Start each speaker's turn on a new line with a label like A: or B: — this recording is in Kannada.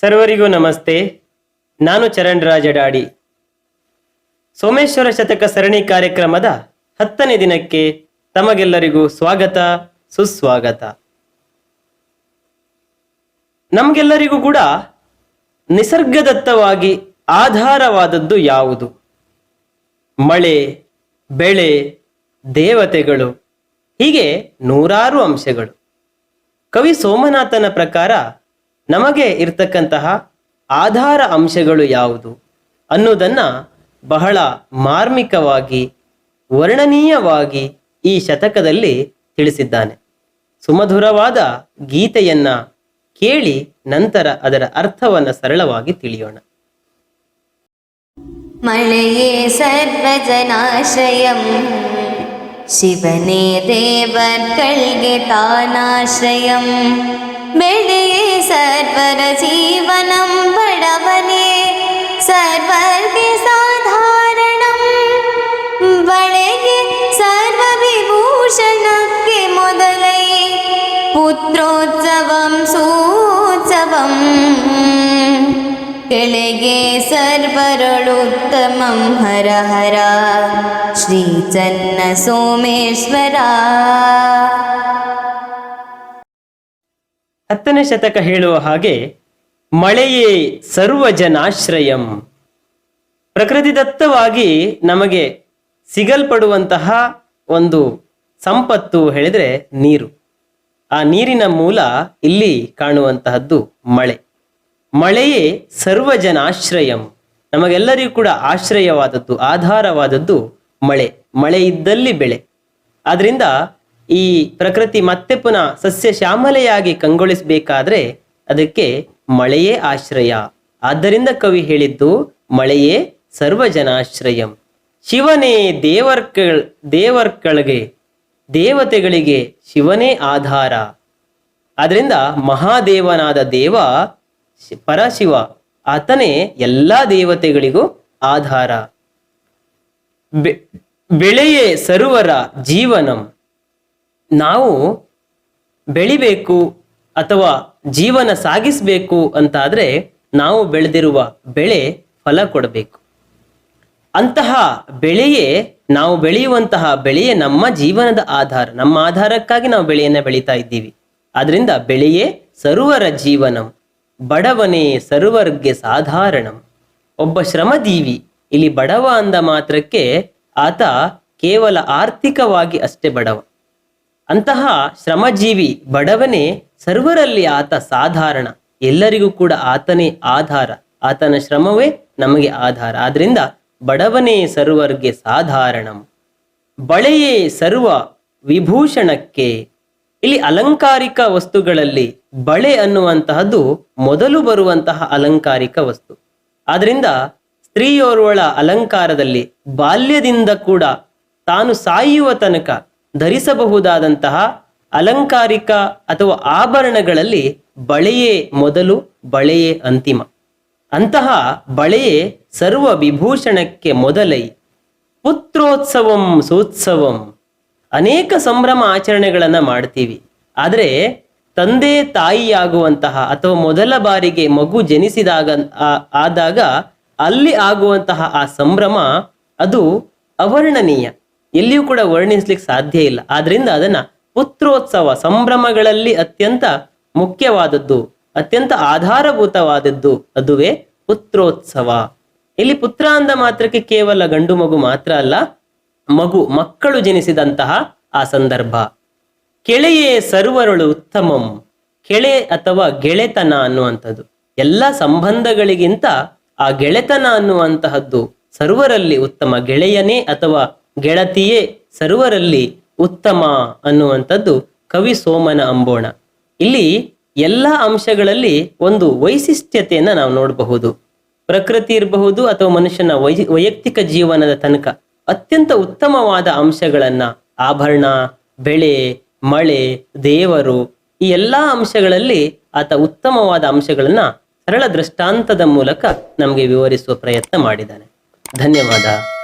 A: ಸರ್ವರಿಗೂ ನಮಸ್ತೆ. ನಾನು ಚರಣ್ ರಾಜ ಡಾಡಿ ಸೋಮೇಶ್ವರ ಶತಕ ಸರಣಿ ಕಾರ್ಯಕ್ರಮದ ಹತ್ತನೇ ದಿನಕ್ಕೆ ತಮಗೆಲ್ಲರಿಗೂ ಸ್ವಾಗತ, ಸುಸ್ವಾಗತ. ನಮಗೆಲ್ಲರಿಗೂ ಕೂಡ ನಿಸರ್ಗದತ್ತವಾಗಿ ಆಧಾರವಾದದ್ದು ಯಾವುದು? ಮಳೆ, ಬೆಳೆ, ದೇವತೆಗಳು, ಹೀಗೆ ನೂರಾರು ಅಂಶಗಳು. ಕವಿ ಸೋಮನಾಥನ ಪ್ರಕಾರ ನಮಗೆ ಇರ್ತಕ್ಕಂತಹ ಆಧಾರ ಅಂಶಗಳು ಯಾವುದು ಅನ್ನೋದನ್ನು ಬಹಳ ಮಾರ್ಮಿಕವಾಗಿ, ವರ್ಣನೀಯವಾಗಿ ಈ ಶತಕದಲ್ಲಿ ತಿಳಿಸಿದ್ದಾನೆ. ಸುಮಧುರವಾದ ಗೀತೆಯನ್ನ ಕೇಳಿ ನಂತರ ಅದರ ಅರ್ಥವನ್ನು ಸರಳವಾಗಿ ತಿಳಿಯೋಣ.
B: ಮಳೆಯೇ ಸರ್ವಜನಾಶ್ರಯಂ, ಶಿವನೇ ದೇವರ್ಗಳಿಗೆ ತಾನಾಶ್ರಯಂ. ಬೆಳೆಯೇ ಸರ್ವರ ಜೀವನಂ ಬಡವನೇ ಸರ್ವರ್ಗೆ ಸಾಧಾರಣಂ ಬಳೆಗೆ ಸರ್ವ ವಿಭೂಷಣಕ್ಕೆ ಮೊದಲೈ ಪುತ್ರೋತ್ಸವಂ ಸೂತ್ಸವಂ ಕೆಳಗೆ ಸರ್ವರಳುತ್ತಮಂ ಹರ ಹರ ಶ್ರೀ ಚನ್ನ ಸೋಮೇಶ್ವರ
A: ಹತ್ತನೇ ಶತಕ ಹೇಳುವ ಹಾಗೆ, ಮಳೆಯೇ ಸರ್ವಜನಾಶ್ರಯಂ. ಪ್ರಕೃತಿದತ್ತವಾಗಿ ನಮಗೆ ಸಿಗಲ್ಪಡುವಂತಹ ಒಂದು ಸಂಪತ್ತು ಹೇಳಿದರೆ ನೀರು. ಆ ನೀರಿನ ಮೂಲ ಇಲ್ಲಿ ಕಾಣುವಂತಹದ್ದು ಮಳೆ. ಮಳೆಯೇ ಸರ್ವಜನಾಶ್ರಯಂ. ನಮಗೆಲ್ಲರಿಗೂ ಕೂಡ ಆಶ್ರಯವಾದದ್ದು, ಆಧಾರವಾದದ್ದು ಮಳೆ. ಮಳೆ ಇದ್ದಲ್ಲಿ ಬೆಳೆ. ಆದ್ರಿಂದ ಈ ಪ್ರಕೃತಿ ಮತ್ತೆ ಪುನಃ ಸಸ್ಯ ಶ್ಯಾಮಲೆಯಾಗಿ ಕಂಗೊಳಿಸಬೇಕಾದ್ರೆ ಅದಕ್ಕೆ ಮಳೆಯೇ ಆಶ್ರಯ. ಆದ್ದರಿಂದ ಕವಿ ಹೇಳಿದ್ದು ಮಳೆಯೇ ಸರ್ವಜನಾಶ್ರಯಂ. ಶಿವನೇ ದೇವರ್ಕ ದೇವರ್ಕಳಿಗೆ, ದೇವತೆಗಳಿಗೆ ಶಿವನೇ ಆಧಾರ. ಆದ್ರಿಂದ ಮಹಾದೇವನಾದ ದೇವ, ಪರಶಿವ, ಆತನೇ ಎಲ್ಲ ದೇವತೆಗಳಿಗೂ ಆಧಾರ. ಬೆಳೆಯೇ ಸರ್ವರ ಜೀವನಂ. ನಾವು ಬೆಳಿಬೇಕು ಅಥವಾ ಜೀವನ ಸಾಗಿಸಬೇಕು ಅಂತಾದ್ರೆ ನಾವು ಬೆಳೆದಿರುವ ಬೆಳೆ ಫಲ ಕೊಡಬೇಕು. ಅಂತಹ ಬೆಳೆಯೇ ನಾವು ಬೆಳೆಯುವಂತಹ ಬೆಳೆಯೇ ನಮ್ಮ ಜೀವನದ ಆಧಾರ. ನಮ್ಮ ಆಧಾರಕ್ಕಾಗಿ ನಾವು ಬೆಳೆಯನ್ನ ಬೆಳೀತಾ ಇದ್ದೀವಿ. ಆದ್ರಿಂದ ಬೆಳೆಯೇ ಸರ್ವರ ಜೀವನಂ, ಬಡವನೇ ಸರ್ವರ್ಗೆ ಸಾಧಾರಣಂ. ಒಬ್ಬ ಶ್ರಮದೀವಿ ಇಲ್ಲಿ ಬಡವ ಅಂದ ಮಾತ್ರಕ್ಕೆ ಆತ ಕೇವಲ ಆರ್ಥಿಕವಾಗಿ ಅಷ್ಟೇ ಬಡವ. ಅಂತಹ ಶ್ರಮಜೀವಿ ಬಡವನೇ ಸರ್ವರಲ್ಲಿ ಆತ ಸಾಧಾರಣ, ಎಲ್ಲರಿಗೂ ಕೂಡ ಆತನೇ ಆಧಾರ. ಆತನ ಶ್ರಮವೇ ನಮಗೆ ಆಧಾರ. ಆದ್ರಿಂದ ಬಡವನೇ ಸರ್ವರ್ಗೆ ಸಾಧಾರಣಂ. ಬಳೆಯೇ ಸರ್ವ ವಿಭೂಷಣಕ್ಕೆ. ಇಲ್ಲಿ ಅಲಂಕಾರಿಕ ವಸ್ತುಗಳಲ್ಲಿ ಬಳೆ ಅನ್ನುವಂತಹದ್ದು ಮೊದಲು ಬರುವಂತಹ ಅಲಂಕಾರಿಕ ವಸ್ತು. ಆದ್ರಿಂದ ಸ್ತ್ರೀಯೋರ್ವಳ ಅಲಂಕಾರದಲ್ಲಿ ಬಾಲ್ಯದಿಂದ ಕೂಡ ತಾನು ಸಾಯುವ ತನಕ ಧರಿಸಬಹುದಾದಂತಹ ಅಲಂಕಾರಿಕ ಅಥವಾ ಆಭರಣಗಳಲ್ಲಿ ಬಳೆಯೇ ಮೊದಲು ಬಳೆಯೇ ಅಂತಿಮ. ಅಂತಹ ಬಳೆಯೇ ಸರ್ವ ವಿಭೂಷಣಕ್ಕೆ ಮೊದಲೈ. ಪುತ್ರೋತ್ಸವಂ ಸೋತ್ಸವಂ. ಅನೇಕ ಸಂಭ್ರಮ ಆಚರಣೆಗಳನ್ನು ಮಾಡ್ತೀವಿ. ಆದರೆ ತಂದೆ ತಾಯಿಯಾಗುವಂತಹ ಅಥವಾ ಮೊದಲ ಬಾರಿಗೆ ಮಗು ಜನಿಸಿದಾಗ ಆದಾಗ ಅಲ್ಲಿ ಆಗುವಂತಹ ಆ ಸಂಭ್ರಮ ಅದು ಅವರ್ಣನೀಯ ಎಲ್ಲಿಯೂ ಕೂಡ ವರ್ಣಿಸ್ಲಿಕ್ಕೆ ಸಾಧ್ಯ ಇಲ್ಲ. ಆದ್ರಿಂದ ಅದನ್ನ ಪುತ್ರೋತ್ಸವ, ಸಂಭ್ರಮಗಳಲ್ಲಿ ಅತ್ಯಂತ ಮುಖ್ಯವಾದದ್ದು, ಅತ್ಯಂತ ಆಧಾರಭೂತವಾದದ್ದು ಅದುವೇ ಪುತ್ರೋತ್ಸವ. ಇಲ್ಲಿ ಪುತ್ರ ಅಂದ ಮಾತ್ರಕ್ಕೆ ಕೇವಲ ಗಂಡು ಮಗು ಮಾತ್ರ ಅಲ್ಲ, ಮಗು, ಮಕ್ಕಳು ಜನಿಸಿದಂತಹ ಆ ಸಂದರ್ಭ. ಕೆಳೆಯೇ ಸರ್ವರಳು ಉತ್ತಮಂ, ಕೆಳೆ ಅಥವಾ ಗೆಳೆತನ ಅನ್ನುವಂಥದ್ದು. ಎಲ್ಲ ಸಂಬಂಧಗಳಿಗಿಂತ ಆ ಗೆಳೆತನ ಅನ್ನುವಂತಹದ್ದು ಸರ್ವರಲ್ಲಿ ಉತ್ತಮ. ಗೆಳೆಯನೇ ಅಥವಾ ಗೆಳತಿಯೇ, ಸರ್ವರಲ್ಲಿ ಉತ್ತಮ ಅನ್ನುವಂಥದ್ದು ಕವಿ ಸೋಮನ ಅಂಬೋಣ. ಇಲ್ಲಿ ಎಲ್ಲ ಅಂಶಗಳಲ್ಲಿ ಒಂದು ವೈಶಿಷ್ಟ್ಯತೆಯನ್ನು ನಾವು ನೋಡಬಹುದು. ಪ್ರಕೃತಿ ಇರಬಹುದು ಅಥವಾ ಮನುಷ್ಯನ ವೈ, ವೈಯಕ್ತಿಕ ಜೀವನದ ತನಕ ಅತ್ಯಂತ ಉತ್ತಮವಾದ ಅಂಶಗಳನ್ನ ಆಭರಣ, ಬೆಳೆ, ಮಳೆ, ದೇವರು ಈ ಎಲ್ಲಾ ಅಂಶಗಳಲ್ಲಿ ಆತ ಉತ್ತಮವಾದ ಅಂಶಗಳನ್ನ ಸರಳ ದೃಷ್ಟಾಂತದ ಮೂಲಕ ನಮಗೆ ವಿವರಿಸುವ ಪ್ರಯತ್ನ ಮಾಡಿದ್ದಾನೆ. ಧನ್ಯವಾದ.